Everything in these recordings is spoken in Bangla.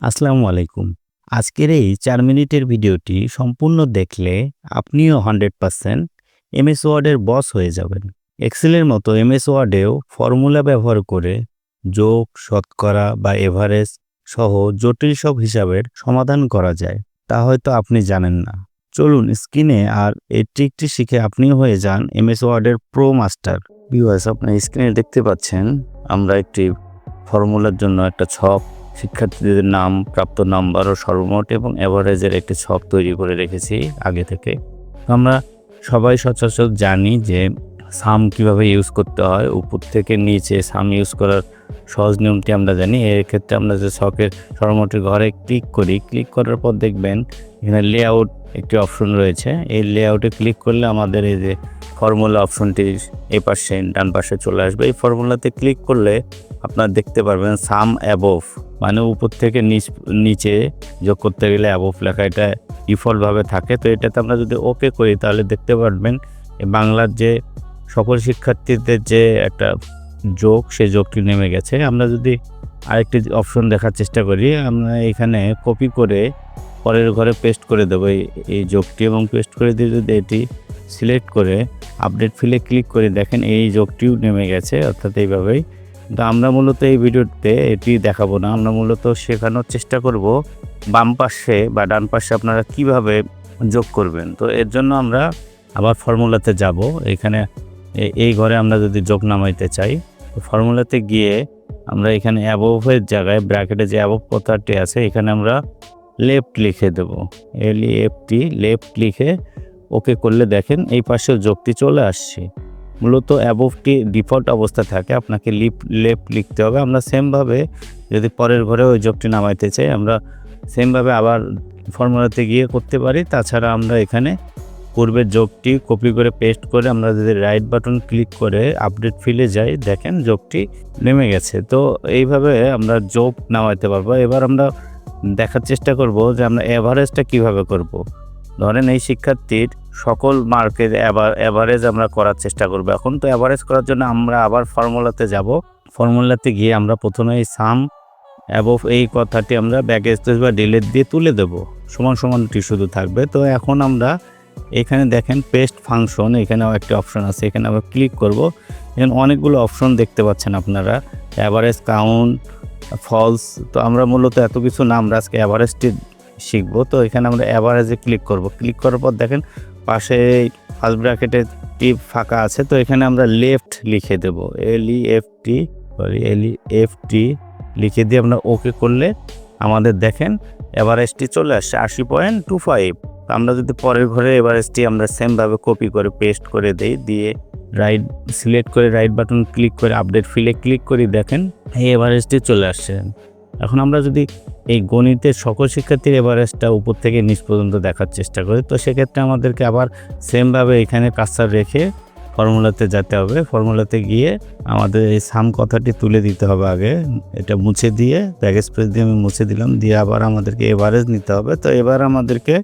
আসসালামু আলাইকুম। আজকের এই চার মিনিটের ভিডিওটি সম্পূর্ণ দেখলে আপনিও হান্ড্রেড পারসেন্ট এমএস ওয়ার্ডের বস হয়ে যাবেন। এক্সেলের মতো এমএস ওয়ার্ডেও ফর্মুলা ব্যবহার করে যোগ, শতকরা বা এভারেজ সহ জটিল সব হিসাবের সমাধান করা যায়, তা হয়তো আপনি জানেন না। চলুন স্ক্রিনে আর এই ট্রিকটি শিখে আপনিও হয়ে যান এমএস ওয়ার্ডের প্রো মাস্টার। ভিউয়ার্স, আপনার স্ক্রিনে দেখতে পাচ্ছেন, আমরা একটি ফর্মুলার জন্য একটা ছক শিক্ষার্থীদের নাম, প্রাপ্ত নাম্বার ও সর্বমোট এবং অ্যাভারেজের একটি ছক তৈরি করে রেখেছি আগে থেকে। আমরা সবাই সচরাচর জানি যে সাম কীভাবে ইউজ করতে হয়। উপর থেকে নিচে সাম ইউজ করার সহজ নিয়মটি আমরা জানি। এর ক্ষেত্রে আমরা যে শখের সর্বমোটের ঘরে ক্লিক করি, ক্লিক করার পর দেখবেন এখানে লেআউট একটি অপশন রয়েছে। এই লেআউটে ক্লিক করলে আমাদের এই যে ফর্মুলা অপশনটি এই পাশে, ডান পাশে চলে আসবে। এই ফর্মুলাতে ক্লিক করলে আপনারা দেখতে পারবেন সাম অ্যাবোভ মানে উপর থেকে নিচ, নিচে যোগ করতে গেলে অ্যাবোভ লেখা, এটা ডিফল্টভাবে থাকে। তো এটাতে আমরা যদি ওকে করি, তাহলে দেখতে পারবেন বাংলার যে সকল শিক্ষার্থীদের যে একটা যোগ, সে যোগটি নেমে গেছে। আমরা যদি আরেকটি অপশন দেখার চেষ্টা করি, আমরা এখানে কপি করে পরের ঘরে পেস্ট করে দেবো এই যোগটি এবং পেস্ট করে দিয়ে যদি এটি সিলেক্ট করে আপডেট ফিলে ক্লিক করে দেখেন এই যোগটিও নেমে গেছে, অর্থাৎ এইভাবেই। তো আমরা মূলত এই ভিডিওতে এটি দেখাবো না, আমরা মূলত শেখানোর চেষ্টা করব বাম পাশে বা ডান পাশে আপনারা কীভাবে যোগ করবেন। তো এর জন্য আমরা আবার ফর্মুলাতে যাব। এখানে এই ঘরে আমরা যদি যোগ নামাইতে চাই ফর্মুলাতে গিয়ে আমরা এখানে অ্যাবোভের জায়গায় ব্র্যাকেটে যে অ্যাবোভ কথাটি আছে, এখানে আমরা লেফট লিখে দেব। এল এফটি লেফট লিখে ওকে করলে দেখেন এই পাশে যোগটি চলে আসছে। মূলত অ্যাবোভটি ডিফল্ট অবস্থা থাকে, আপনাকে লিপ লেফট লিখতে হবে। আমরা সেমভাবে যদি পরের ঘরে ওই যোগটি নামাইতে চাই, আমরা সেমভাবে আবার ফর্মুলাতে গিয়ে করতে পারি। তাছাড়া আমরা এখানে পূর্বের যোগটি কপি করে পেস্ট করে আমরা যদি রাইট বাটন ক্লিক করে আপডেট ফিলে যাই, দেখেন যোগটি নেমে গেছে। তো এইভাবে আমরা যোগ নামাইতে পারব। এবার আমরা দেখার চেষ্টা করব যে আমরা অ্যাভারেজটা কীভাবে করব। ধরেন এই শিক্ষার্থীর সকল মার্কের অ্যাভারেজ আমরা করার চেষ্টা করব। এখন তো অ্যাভারেজ করার জন্য আমরা আবার ফর্মুলাতে যাব। ফর্মুলাতে গিয়ে আমরা প্রথমে এই সাম অ্যাবোভ এই কথাটি আমরা ব্যাক স্পেস বা ডিলেট দিয়ে তুলে দেব। সমান সমানটি শুধু থাকবে। তো এখন আমরা এখানে দেখেন পেস্ট ফাংশন এখানেও একটি অপশন আছে, এখানে আমরা ক্লিক করব। এখানে অনেকগুলো অপশন দেখতে পাচ্ছেন আপনারা অ্যাভারেজ কাউন্ট ফলস তো আমরা মূলত এত কিছু না, আমরা আজকে অ্যাভারেজটি শিখব। তো এখানে আমরা অ্যাভারেজে ক্লিক করব। ক্লিক করার পর দেখেন পাশে ফার্স্ট ব্র্যাকেটে টি ফাঁকা আছে, তো এখানে আমরা লেফট লিখে দেব। L E F T sorry L E F T লিখে দিয়ে আমরা ওকে করলে আমাদের দেখেন এভারেজটি চলে আসছে আশি পয়েন্ট টু ফাইভ আমরা যদি পরের ঘরে এভারেজটি আমরা সেমভাবে কপি করে পেস্ট করে দেই, দিয়ে রাইট সিলেক্ট করে রাইট বাটন ক্লিক করে আপডেট ফিলে ক্লিক করি, দেখেন এই এভারেস্টটি চলে আসছে। এখন আমরা যদি এই গণিতের সকল শিক্ষার্থীর এভারেস্টটা উপর থেকে নিচ পর্যন্ত দেখার চেষ্টা করি, তো সেক্ষেত্রে আমাদেরকে আবার সেমভাবে এখানে কাজটার রেখে ফর্মুলাতে যেতে হবে। ফর্মুলাতে গিয়ে আমাদের এই সাম কথাটি তুলে দিতে হবে আগে, এটা মুছে দিয়ে ব্যাক স্পেস দিয়ে আমি মুছে দিলাম, দিয়ে আবার আমাদেরকে এভারেজ নিতে হবে। তো এবার আমাদেরকে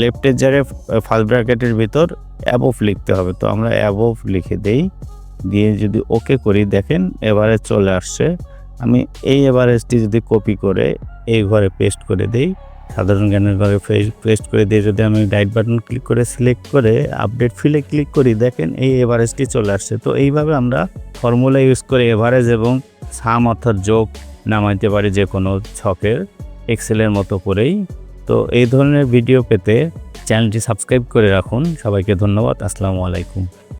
লেফটের জায়গায় ফার্স্ট ব্র্যাকেটের ভিতর অ্যাবোভ লিখতে হবে। তো আমরা অ্যাবোভ লিখে দেই। দিয়ে যদি ওকে করি, দেখেন এভারেজ চলে আসছে। আমি এই এভারেজটি যদি কপি করে এই ঘরে পেস্ট করে দেই, সাধারণ জ্ঞানের ঘরে পেস্ট করে দিয়ে যদি আমি রাইট বাটন ক্লিক করে সিলেক্ট করে আপডেট ফিলে ক্লিক করি, দেখেন এই এভারেজটি চলে আসছে। তো এইভাবে আমরা ফর্মুলা ইউজ করে এভারেজ এবং সাম অর্থাৎ যোগ নামাইতে পারি যে কোনো ছকের এক্সেলের মতো করেই। তো এই ধরনের ভিডিও পেতে চ্যানেলটি সাবস্ক্রাইব করে রাখুন। সবাইকে ধন্যবাদ। আসসালামু আলাইকুম।